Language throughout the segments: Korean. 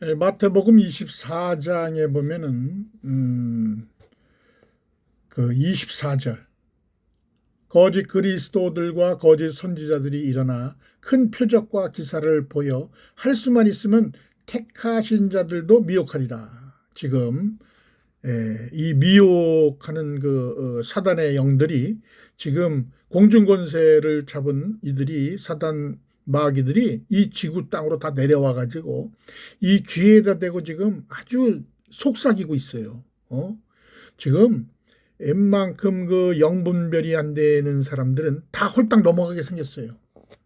에, 마태복음 24장에 보면은 음, 그 24절 거짓 그리스도들과 거짓 선지자들이 일어나 큰 표적과 기사를 보여 할 수만 있으면 택하신 자들도 미혹하리라. 지금 에, 이 미혹하는 그 어, 사단의 영들이 지금 공중 권세를 잡은 이들이 사단 마귀들이 이 지구 땅으로 다 내려와 가지고 이 귀에다 대고 지금 아주 속삭이고 있어요. 어? 지금 웬만큼 그 영분별이 안 되는 사람들은 다 홀딱 넘어가게 생겼어요.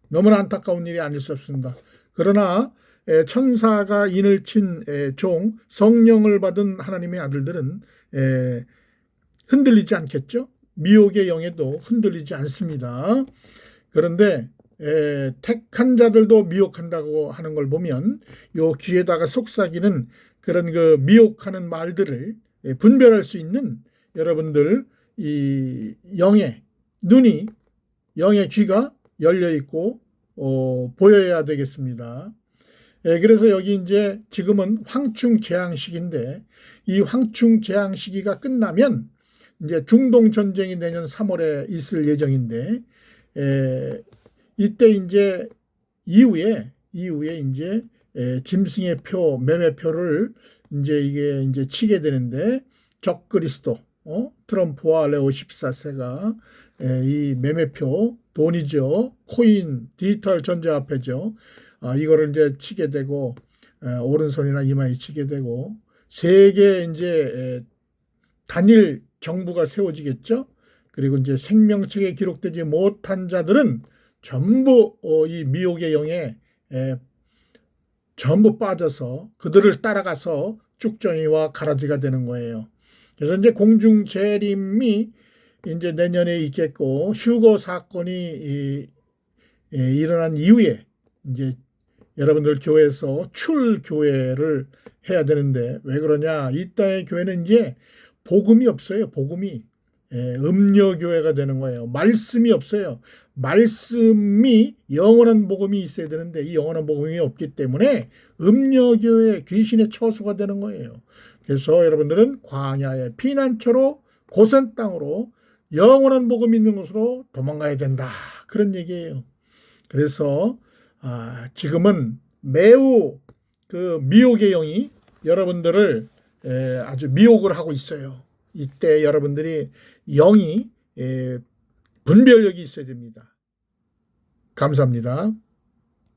너무나 안타까운 일이 아닐 수 없습니다. 그러나 에, 천사가 인을 친 종 성령을 받은 하나님의 아들들은 에, 흔들리지 않겠죠. 미혹의 영에도 흔들리지 않습니다. 그런데 에, 택한 자들도 미혹한다고 하는 걸 보면 요 귀에다가 속삭이는 그런 그 미혹하는 말들을 에, 분별할 수 있는 여러분들 이 영의 눈이 영의 귀가 열려 있고 어, 보여야 되겠습니다. 예, 그래서 여기 이제 지금은 황충 재앙 시기인데 이 황충 재앙 시기가 끝나면 이제 중동 전쟁이 내년 3월에 있을 예정인데 에, 이때 이제 이후에 이후에 이제 에, 짐승의 표 매매표를 이제 이게 이제 치게 되는데 적 그리스도 어? 트럼프와 레오 14세가 에, 이 매매표 돈이죠 코인 디지털 전자화폐죠 아, 이거를 이제 치게 되고 에, 오른손이나 이마에 치게 되고 세계 이제 에, 단일 정부가 세워지겠죠. 그리고 이제 생명책에 기록되지 못한 자들은 전부 어, 이 미혹의 영에 에, 전부 빠져서 그들을 따라가서 쭉정이와 가라지가 되는 거예요. 그래서 이제 공중 재림이 이제 내년에 있겠고 휴거 사건이 이, 이, 일어난 이후에 이제 여러분들 교회에서 출교회를 해야 되는데 왜 그러냐? 이 땅의 교회는 이제 복음이 없어요. 복음이 예, 음료 교회가 되는 거예요. 말씀이 없어요. 말씀이 영원한 복음이 있어야 되는데 이 영원한 복음이 없기 때문에 음료 교회 귀신의 처소가 되는 거예요. 그래서 여러분들은 광야의 피난처로 고센 땅으로 영원한 복음 있는 곳으로 도망가야 된다. 그런 얘기예요. 그래서 아, 지금은 매우 그 미혹의 영이 여러분들을 에, 아주 미혹을 하고 있어요. 이때 여러분들이 영이 에, 분별력이 있어야 됩니다. 감사합니다.